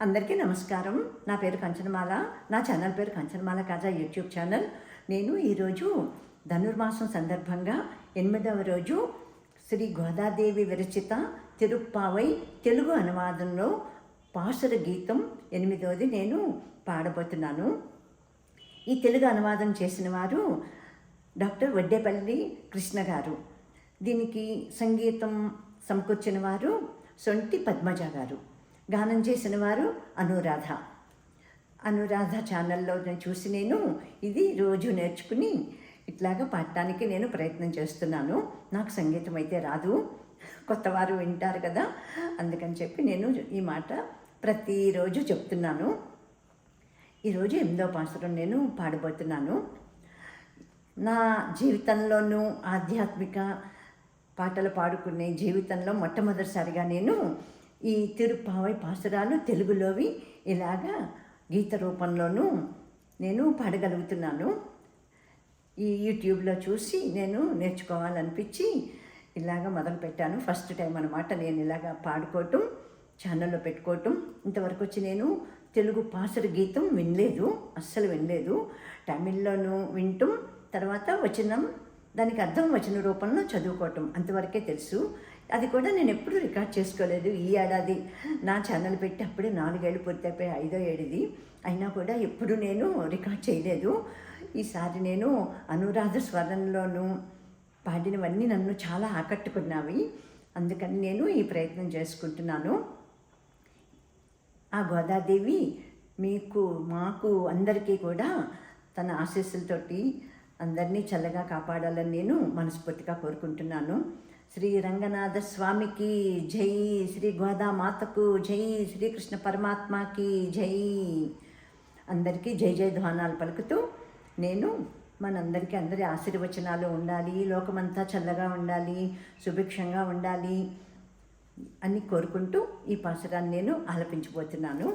అందరికీ నమస్కారం. నా పేరు కంచనమాల. నా ఛానల్ పేరు కంచనమాల కాజా యూట్యూబ్ ఛానల్. నేను ఈరోజు ధనుర్మాసం సందర్భంగా ఎనిమిదవ రోజు శ్రీ గోదాదేవి విరచిత తిరుప్పావై తెలుగు అనువాదంలో పాసుర గీతం ఎనిమిదవది నేను పాడబోతున్నాను. ఈ తెలుగు అనువాదం చేసిన వారు డాక్టర్ వడ్డేపల్లి కృష్ణ గారు. దీనికి సంగీతం సమకూర్చిన వారు సొంటి పద్మజ గారు. గానం చేసిన వారు అనురాధ అనురాధ ఛానల్లో చూసి నేను ఇది రోజు నేర్చుకుని ఇట్లాగా పాడటానికి నేను ప్రయత్నం చేస్తున్నాను. నాకు సంగీతం అయితే రాదు. కొత్త వారు వింటారు కదా అందుకని చెప్పి నేను ఈ మాట ప్రతిరోజు చెప్తున్నాను. ఈరోజు ఎనిమిదో పాసరం నేను పాడబోతున్నాను. నా జీవితంలోనూ ఆధ్యాత్మిక పాటలు పాడుకునే జీవితంలో మొట్టమొదటిసారిగా నేను ఈ తిరుపావై పాసురాలు తెలుగులోవి. ఇలాగా గీత రూపంలోనూ నేను పాడగలుగుతున్నాను. ఈ యూట్యూబ్లో చూసి నేను నేర్చుకోవాలనిపించి ఇలాగ మొదలుపెట్టాను. ఫస్ట్ టైం అనమాట నేను ఇలాగ పాడుకోవటం ఛానల్లో పెట్టుకోవటం. ఇంతవరకు వచ్చి నేను తెలుగు పాసుర గీతం వినలేదు అస్సలు వినలేదు. తమిళ్ళోనూ వింటూ. తర్వాత వచనం దానికి అర్థం వచ్చిన రూపంలో చదువుకోవటం అంతవరకే తెలుసు. అది కూడా నేను ఎప్పుడూ రికార్డ్ చేసుకోలేదు. ఈ ఏడాది నా ఛానల్ పెట్టి అప్పుడే నాలుగేళ్ళు పూర్తయిపోయి ఐదో ఏడిది. అయినా కూడా ఎప్పుడు నేను రికార్డ్ చేయలేదు. ఈసారి నేను అనురాధ స్వరంలోనూ పాడినవన్నీ నన్ను చాలా ఆకట్టుకున్నావి అందుకని నేను ఈ ప్రయత్నం చేసుకుంటున్నాను. ఆ గోదాదేవి మీకు మాకు అందరికీ కూడా తన ఆశీస్సులతోటి అందరినీ చల్లగా కాపాడాలని నేను మనస్ఫూర్తిగా కోరుకుంటున్నాను. శ్రీ రంగనాథ స్వామికి జై శ్రీ గోదామాతకు జై శ్రీకృష్ణ పరమాత్మకి జై. అందరికీ జై జై ధ్వానాలు పలుకుతూ నేను మనందరికీ అందరి ఆశీర్వచనాలు ఉండాలి లోకమంతా చల్లగా ఉండాలి సుభిక్షంగా ఉండాలి అని కోరుకుంటూ ఈ పాసురాన్ని నేను ఆలపించబోతున్నాను.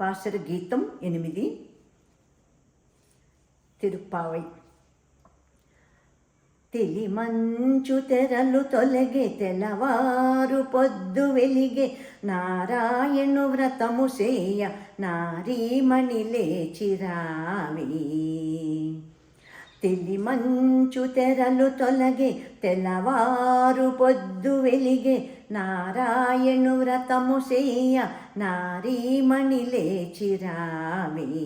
పాసుర గీతం ఎనిమిది. తిరుప్పావై. తెలి మంచు తెరలు తొలగే తెల్లవారు పొద్దు వెలిగే నారాయణు వ్రతము సేయ నారీమణి లేచిరావి తెలి మంచు తెరలు తొలగే తెల్లవారు పొద్దు వెలిగే నారాయణు వ్రతము చేయ నారీమణి లేచిరావి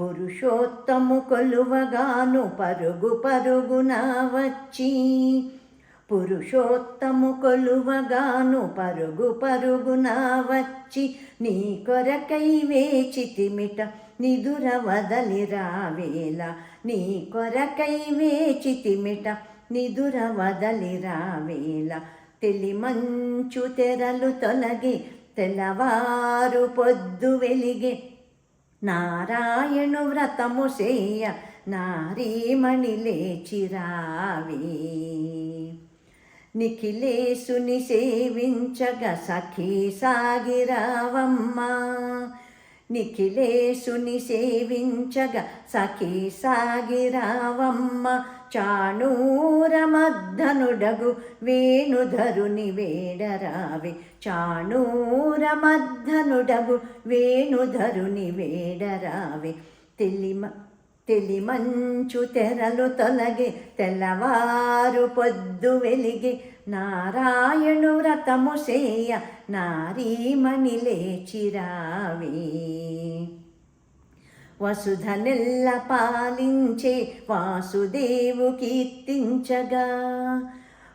పురుషోత్తము కొలువగాను పరుగు పరుగున వచ్చి. పురుషోత్తము కొలువగాను పరుగు పరుగున వచ్చి. నీ కొరకై వేచితిమిట నిదుర వదలి రావేల. నీ కొరకై వేచితిమిట నిదుర వదలి రావేల తెలి మంచు తెరలు తొలగి తెల్లవారు పొద్దు వెలిగే. నారాయణు వ్రతము చేయ నారీమణి లేచిరావి నిఖిలేశుని సేవించగ సఖీ సాగిరావమ్మా. నిఖిలేసుని సేవించగ సఖీ సాగిరావమ్మ చాణూరమద్దనుడగు వేణుధరుని వేడరావి. చాణూరమద్దనుడగు వేణుధరుని వేడరావి. తెలిమ తెలిమంచు తెరలు తొలగి తెల్లవారు పొద్దు వెలిగి నారాయణు వ్రతము చేయ నారీమణి లేచిరావి. వసుధ నెల్ల పాలించే వాసుదేవు కీర్తించగా.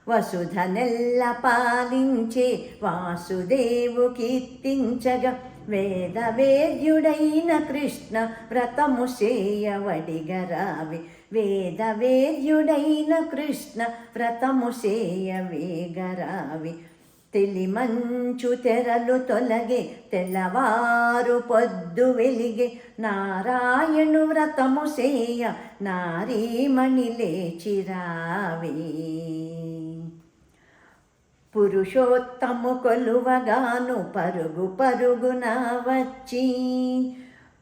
వసుధ నెల్ల పాలించే వాసుదేవు కీర్తించగా. వేదవేద్యుడైన కృష్ణ వ్రతము చేయవడిగరావి వేదవేద్యుడైన కృష్ణ వ్రతము చేయవేగరావి తెలిమంచు తెరలు తొలగే తెల్లవారు పొద్దు వెలిగే నారాయణు వ్రతము చేయ నారీమణి లేచిరావే పురుషోత్తము కొలువగాను పరుగు పరుగున వచ్చి.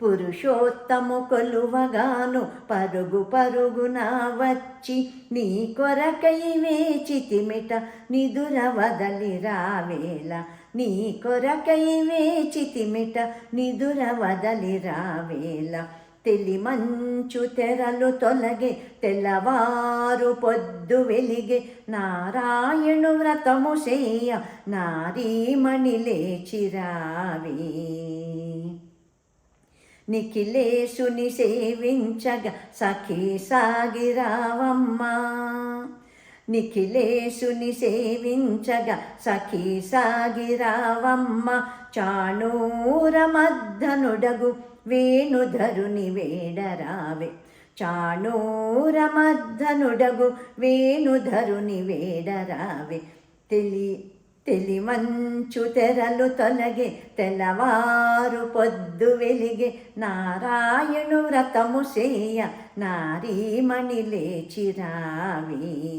పురుషోత్తము కొలువగాను పరుగు పరుగున వచ్చి. నీ కొరకై వేచితిమిట నిదుర వదలి రావేల నీ కొరకై వేచితిమిట నిదుర వదలి రావేల తెలి మంచు తెరలు తొలగే తెల్లవారు పొద్దు వెలిగే నారాయణు వ్రతము చేయ నారీమణి లేచిరావి నిఖిలేశుని సేవించగా సఖీ సాగిరావమ్మా. నిఖిలేశుని సేవించగా సఖీ సాగిరావమ్మ. చాణూర మద్దనుడగు వేణుధరుని వేడరావే. చాణూరమద్దనుడగు వేణుధరుని వేడరావే. తెలి తెలిమంచు తెరలు తొలగే తెల్లవారు పొద్దు వెలిగే నారాయణు వ్రతము చేయ నారీమణి లేచిరావి.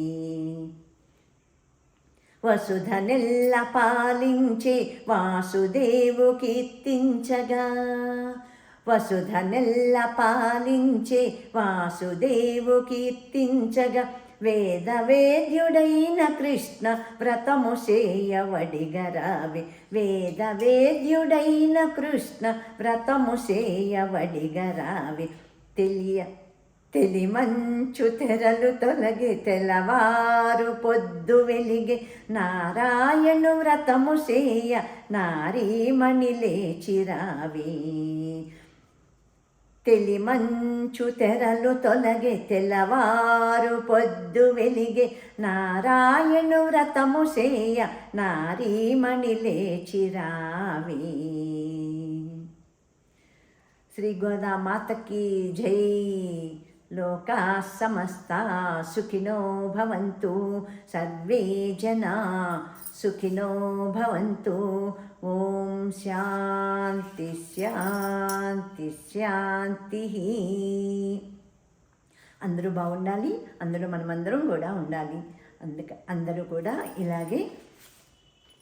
వసుధ నెల్ల పాలించే వాసుదేవు కీర్తించగా వసుధనెల్ల పాలించే వాసుదేవు కీర్తించగా వేద వేద్యుడైన కృష్ణ వ్రతము చేయవడిగరావి వేద వేద్యుడైన కృష్ణ వ్రతము చేయవడిగరావి తెలియ తెలిమంచు తెరలు తొలగి తెలవారు పొద్దు వెలిగే నారాయణు వ్రతము చేయ నారీమణి లేచిరావి తెలిమంచు తెరలు తొలగే తెల్లవారు పొద్దు వెలిగే నారాయణు వ్రతము చేయ నారీమణి లేచిరావి శ్రీ గోదామాతకి జై. లోకా సమస్త సుఖినో భవంతు. సర్వే జనా సుఖినో భవంతు. ఓం శాంతి శాంతి శాంతి. అందరూ బాగుండాలి అందరూ మనమందరం కూడా ఉండాలి. అందుక అందరూ కూడా ఇలాగే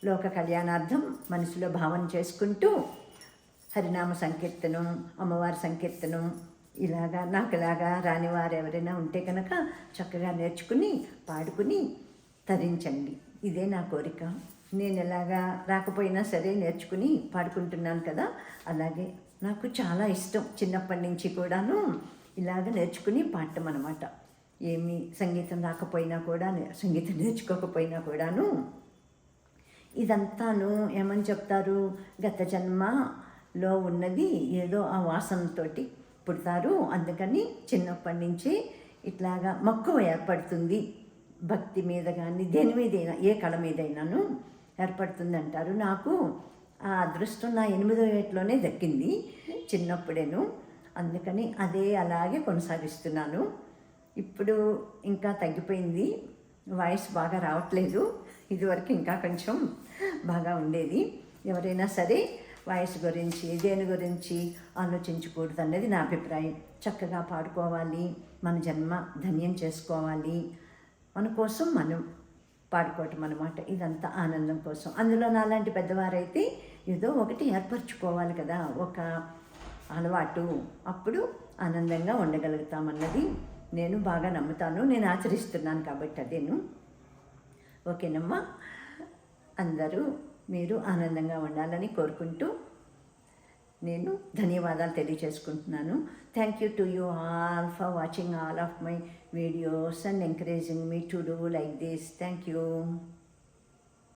లోక కళ్యాణార్థం మనసులో భావన చేసుకుంటూ హరినామ సంకీర్తనం అమ్మవారి సంకీర్తనం ఇలాగా నాకులాగా రాని వారు ఎవరైనా ఉంటే కనుక చక్కగా నేర్చుకుని పాడుకుని తరించండి. ఇదే నా కోరిక. నేను ఎలాగా రాకపోయినా సరే నేర్చుకుని పాడుకుంటున్నాను కదా. అలాగే నాకు చాలా ఇష్టం చిన్నప్పటి నుంచి కూడాను ఇలాగ నేర్చుకుని పాడటం అనమాట ఏమి సంగీతం రాకపోయినా కూడా సంగీతం నేర్చుకోకపోయినా కూడాను ఇదంతాను ఏమని చెప్తారు? గత జన్మలో ఉన్నది ఏదో ఆ వాసనతోటి. పుడతారు. అందుకని చిన్నప్పటి నుంచి ఇట్లాగా మక్కువ ఏర్పడుతుంది. భక్తి మీద కానీ దేని మీదైనా ఏ కళ మీదైనాను ఏర్పడుతుంది అంటారు నాకు ఆ అదృష్టం నా ఎనిమిదో ఏట్లోనే దక్కింది చిన్నప్పుడేను. అందుకని అదే అలాగే కొనసాగిస్తున్నాను. ఇప్పుడు ఇంకా తగ్గిపోయింది. వాయిస్ బాగా రావట్లేదు. ఇదివరకు ఇంకా కొంచెం బాగా ఉండేది. ఎవరైనా సరే వాయిస్ గురించి దేని గురించి ఆలోచించకూడదు అన్నది నా అభిప్రాయం. చక్కగా పాడుకోవాలి మన జన్మ ధన్యం చేసుకోవాలి. మన కోసం మనం పాడుకోవటం అన్నమాట. ఇదంతా ఆనందం కోసం. అందులో నాలాంటి పెద్దవారైతే ఏదో ఒకటి ఏర్పరచుకోవాలి కదా. ఒక అలవాటు. అప్పుడు ఆనందంగా ఉండగలుగుతామన్నది నేను బాగా నమ్ముతాను. నేను ఆచరిస్తున్నాను కాబట్టి అదేను. ఓకేనమ్మా. అందరూ మీరు ఆనందంగా ఉండాలని కోరుకుంటూ నేను ధన్యవాదాలు తెలియజేసుకుంటున్నాను. Thank you to you all for watching all of my videos and encouraging me to do like this thank you